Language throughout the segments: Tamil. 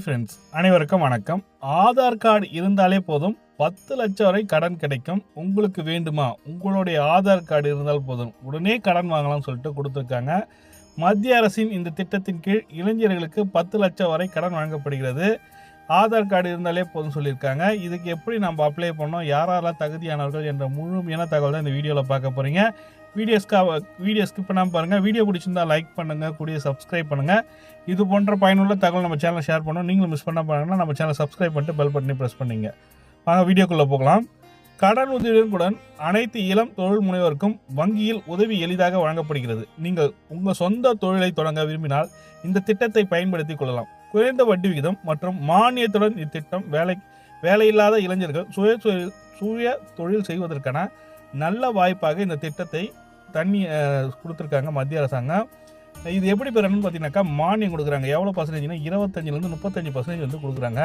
ஃப்ரெண்ட்ஸ் அனைவருக்கும் வணக்கம். ஆதார் கார்டு இருந்தாலே போதும். பத்து லட்சம் வரை கடன் கிடைக்கும். உங்களுக்கு வேண்டுமா? உங்களுடைய ஆதார் கார்டு இருந்தால் போதும். உடனே கடன் வாங்கலாம்னு சொல்லிட்டு கொடுத்துருக்காங்க. மத்திய அரசின் இந்த திட்டத்தின் கீழ் இளைஞர்களுக்கு பத்து லட்சம் வரை கடன் வழங்கப்படுகிறது. ஆதார் கார்டு இருந்தாலே போதும் சொல்லியிருக்காங்க. இதுக்கு எப்படி நம்ம அப்ளை பண்ணோம்? யாரெல்லாம் தகுதியானவர்கள் என்ற முழுமையான தகவல் தான் இந்த வீடியோவில் பார்க்க போகிறீங்க வீடியோஸ்க்கு வீடியோ ஸ்கிப் பண்ணாமல் பாருங்கள் வீடியோ பிடிச்சிருந்தா லைக் பண்ணுங்கள் கூடிய சப்ஸ்கிரைப் பண்ணுங்கள் இது போன்ற பயனுள்ள தகவல் நம்ம சேனலை ஷேர் பண்ணோம். நீங்களும் மிஸ் பண்ண பாருங்கன்னா நம்ம சேனலை சப்ஸ்கிரைப் பண்ணிட்டு பெல் பட்டனை ப்ரெஸ் பண்ணிங்க. வாங்க வீடியோக்குள்ளே போகலாம். கடன் உதவியுடன் அனைத்து இளம் தொழில் முனைவோருக்கும் வங்கியில் உதவி எளிதாக வழங்கப்படுகிறது. நீங்கள் உங்கள் சொந்த தொழிலை தொடங்க விரும்பினால் இந்த திட்டத்தை பயன்படுத்தி கொள்ளலாம். குறைந்த வட்டி விகிதம் மற்றும் மானியத்துடன் இத்திட்டம் வேலை வேலையில்லாத இளைஞர்கள் சுய தொழில் சுய தொழில் செய்வதற்கான நல்ல வாய்ப்பாக இந்த திட்டத்தை தண்ணி கொடுத்துருக்காங்க மத்திய அரசாங்கம். இது எப்படி பெறணும்னு பார்த்தீங்கன்னாக்கா மானியம் கொடுக்குறாங்க. எவ்வளோ பர்சன்டேஜ்னா இருபத்தஞ்சிலேருந்து முப்பத்தஞ்சு பர்சன்டேஜ் வந்து கொடுக்குறாங்க.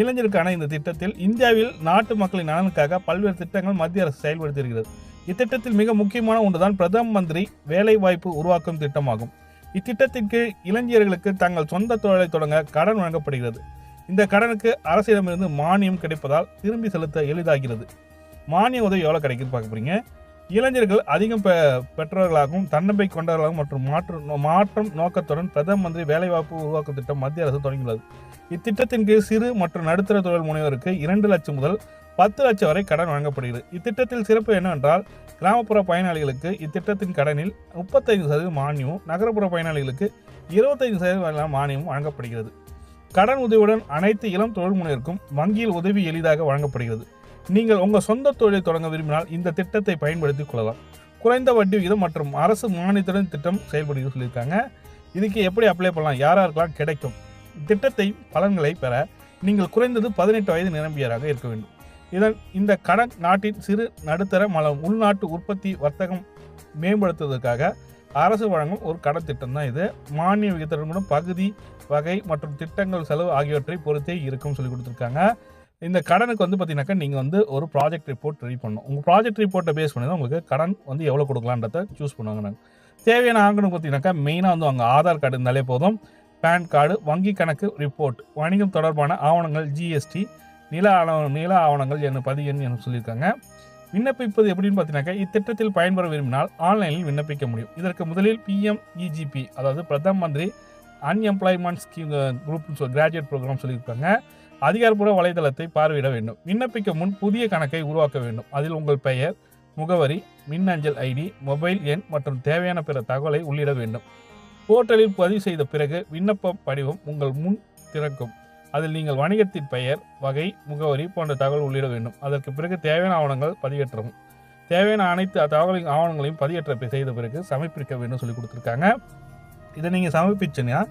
இளைஞருக்கான இந்த திட்டத்தில் இந்தியாவில் நாட்டு மக்களின் நலனுக்காக பல்வேறு திட்டங்கள் மத்திய அரசு செயல்படுத்திருக்கிறது இத்திட்டத்தில் மிக முக்கியமான ஒன்றுதான் பிரதம மந்திரி வேலைவாய்ப்பு உருவாக்கும் திட்டமாகும். இத்திட்டத்தின் கீழ் இளைஞர்களுக்கு தங்கள் சொந்த தொழிலை தொடங்க கடன் வழங்கப்படுகிறது. இந்த கடனுக்கு அரசிடமிருந்து மானியம் கிடைப்பதால் திரும்பி செலுத்த எளிதாகிறது. மானிய உதவி எவ்வளோ கிடைக்குன்னு பார்க்க போறீங்க? இளைஞர்கள் அதிகம் பெ பெற்றவர்களாகவும் தன்னம்பிக்கை கொண்டவர்களாகவும் மற்றும் மாற்று மாற்றம் நோக்கத்துடன் பிரதம மந்திரி வேலைவாய்ப்பு உருவாக்கும் திட்டம் மத்திய அரசு தொடங்கியுள்ளது. இத்திட்டத்தின் கீழ் சிறு மற்றும் நடுத்தர தொழில் முனைவோருக்கு இரண்டு லட்சம் முதல் பத்து லட்சம் வரை கடன் வழங்கப்படுகிறது. இத்திட்டத்தில் சிறப்பு என்னவென்றால் கிராமப்புற பயனாளிகளுக்கு இத்திட்டத்தின் கடனில் முப்பத்தைந்து சதவீதம் மானியமும் நகரப்புற பயனாளிகளுக்கு இருபத்தைந்து சதவீதம் மானியமும் வழங்கப்படுகிறது. கடன் உதவியுடன் அனைத்து இளம் தொழில் முனைவருக்கும் வங்கியில் உதவி எளிதாக வழங்கப்படுகிறது. நீங்கள் உங்கள் சொந்த தொழிலை தொடங்க விரும்பினால் இந்த திட்டத்தை பயன்படுத்திக் கொள்ளலாம். குறைந்த வட்டி விகிதம் மற்றும் அரசு மானியத்துடன் திட்டம் செயல்படுகிறது சொல்லியிருக்காங்க. இதுக்கு எப்படி அப்ளை பண்ணலாம்? யார் கிடைக்கும்? திட்டத்தை பலன்களை பெற நீங்கள் குறைந்தது பதினெட்டு வயது நிரம்பியராக இருக்க வேண்டும். இதன் இந்த கடன் நாட்டின் சிறு நடுத்தர மற்றும் உள்நாட்டு உற்பத்தி வர்த்தகம் மேம்படுத்துவதற்காக அரசு வழங்கும் ஒரு கடன் திட்டம் தான் இது. மானிய விகிதத்துடன் பகுதி வகை மற்றும் திட்டங்கள் செலவு ஆகியவற்றை பொறுத்தே இருக்கும் சொல்லி கொடுத்துருக்காங்க. இந்த கடனுக்கு வந்து பார்த்தீங்கன்னாக்கா நீங்கள் வந்து ஒரு ப்ராஜெக்ட் ரிப்போர்ட் ரெடி பண்ணணும். உங்கள் ப்ராஜெக்ட் ரிப்போர்ட்டை பேஸ் பண்ணி தான் உங்களுக்கு கடன் வந்து எவ்வளோ கொடுக்கலான்றத சூஸ் பண்ணுவாங்க நாங்கள் தேவையான ஆங்கணும் பார்த்தீங்கன்னாக்கா மெயினாக வந்து அவங்க ஆதார் கார்டு இருந்தாலே போதும். பேன் கார்டு வங்கி கணக்கு ரிப்போர்ட் வணிகம் தொடர்பான ஆவணங்கள் ஜிஎஸ்டி நில ஆவண நில ஆவணங்கள் என்ன பதிவு என்று சொல்லியிருக்காங்க. விண்ணப்பிப்பது எப்படின்னு பார்த்தீங்கன்னாக்கா இத்திட்டத்தில் பயன்பெற விரும்பினால் ஆன்லைனில் விண்ணப்பிக்க முடியும். இதற்கு முதலில் பிஎம்இஜிபி அதாவது பிரதம மந்திரி unemployment scheme group graduate programme சொல்லியிருக்காங்க. அதிகாரப்பூர்வ வலைதளத்தை பார்வையிட வேண்டும். விண்ணப்பிக்க முன் புதிய கணக்கை உருவாக்க வேண்டும். அதில் உங்கள் பெயர் முகவரி மின்னஞ்சல் ஐடி மொபைல் எண் மற்றும் தேவையான பிற தகவலை உள்ளிட வேண்டும். போர்ட்டலில் பதிவு செய்த பிறகு விண்ணப்ப படிவம் உங்கள் முன் திறக்கும். அதில் நீங்கள் வணிகத்தின் பெயர் வகை முகவரி போன்ற தகவல் உள்ளிட வேண்டும். அதற்கு பிறகு தேவையான ஆவணங்கள் பதிவேற்றவும். தேவையான அனைத்து தகவலின் ஆவணங்களையும் பதிவேற்ற செய்த பிறகு சமர்ப்பிக்க வேண்டும் சொல்லி கொடுத்துருக்காங்க. இதை நீங்கள் சமர்ப்பிச்சீங்கன்னா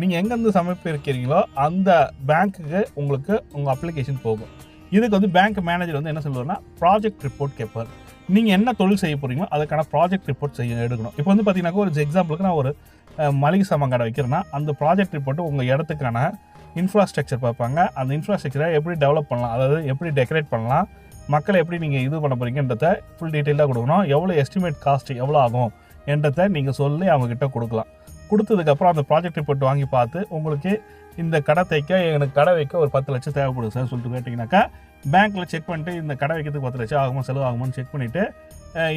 நீங்கள் எங்கேருந்து சமர்ப்பிக்கிறீங்களோ அந்த பேங்க்குக்கு உங்களுக்கு உங்கள் அப்ளிகேஷன் போகும். இதுக்கு வந்து பேங்க் மேனேஜர் வந்து என்ன சொல்லுவார்னா ப்ராஜெக்ட் ரிப்போர்ட் கேட்பார். நீங்கள் என்ன தொழில் செய்ய போகிறீங்களோ அதுக்கான ப்ராஜெக்ட் ரிப்போர்ட் செய்ய எடுக்கணும். இப்போ வந்து பார்த்தீங்கன்னா ஒரு எக்ஸாம்பிளுக்கு நான் ஒரு மளிகை சாமான் கடை வைக்கிறேன்னா அந்த ப்ராஜெக்ட் ரிப்போர்ட்டு உங்கள் இடத்துக்கான இன்ஃப்ராஸ்ட்ரக்சர் பார்ப்பாங்க. அந்த இன்ஃப்ராஸ்ட்ரக்சரை எப்படி டெவலப் பண்ணலாம் அதாவது எப்படி டெக்கரேட் பண்ணலாம் மக்களை எப்படி நீங்கள் இது பண்ண போகிறீங்கன்றத ஃபுல் டீட்டெயிலாக கொடுக்கணும். எவ்வளோ எஸ்டிமேட் காஸ்ட் எவ்வளோ ஆகும் என்றதை நீங்கள் சொல்லி அவங்கக்கிட்ட கொடுக்கலாம். கொடுத்ததுக்கப்புறம் அந்த ப்ராஜெக்ட் ரிப்போர்ட் வாங்கி பார்த்து உங்களுக்கு இந்த கடை தைக்க எனக்கு கடை வைக்க ஒரு பத்து லட்சம் தேவைப்படுது சார் சொல்லிட்டு கேட்டிங்கனாக்கா பேங்க்கில் செக் பண்ணிட்டு இந்த கடை வைக்கிறதுக்கு பத்து லட்சம் ஆகுமா செலவு ஆகுமான்னு செக் பண்ணிவிட்டு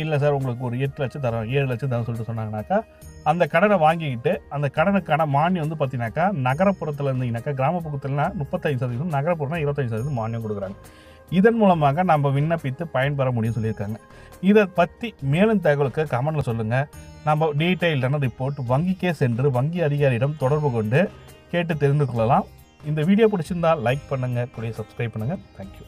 இல்லை சார் உங்களுக்கு ஒரு எட்டு லட்சம் தரோம் ஏழு லட்சம் தரோம் சொல்லிட்டு சொன்னாங்கனாக்கா அந்த கடனை வாங்கிக்கிட்டு அந்த கடனுக்கான மானியம் வந்து பார்த்தீங்கன்னாக்கா நகரப்புறத்தில் இருந்தீங்கன்னாக்கா கிராமப்புறத்துலனா முப்பத்தஞ்சு சதவீதம் நகரப்புறம்னா இருபத்தஞ்சு சதவீதம் மானியம் கொடுக்குறாங்க. இதன் மூலமாக நம்ம விண்ணப்பித்து பயன்பெற முடியும் சொல்லியிருக்காங்க. இதை பற்றி மேலும் தகவலுக்கு கமெண்டில் சொல்லுங்கள் நம்ம டீட்டெயில்டான ரிப்போர்ட் வங்கிக்கே சென்று வங்கி அதிகாரியிடம் தொடர்பு கொண்டு கேட்டு தெரிந்து கொள்ளலாம். இந்த வீடியோ பிடிச்சிருந்தா லைக் பண்ணுங்கள் கூடிய சப்ஸ்கிரைப் பண்ணுங்கள் தேங்க்யூ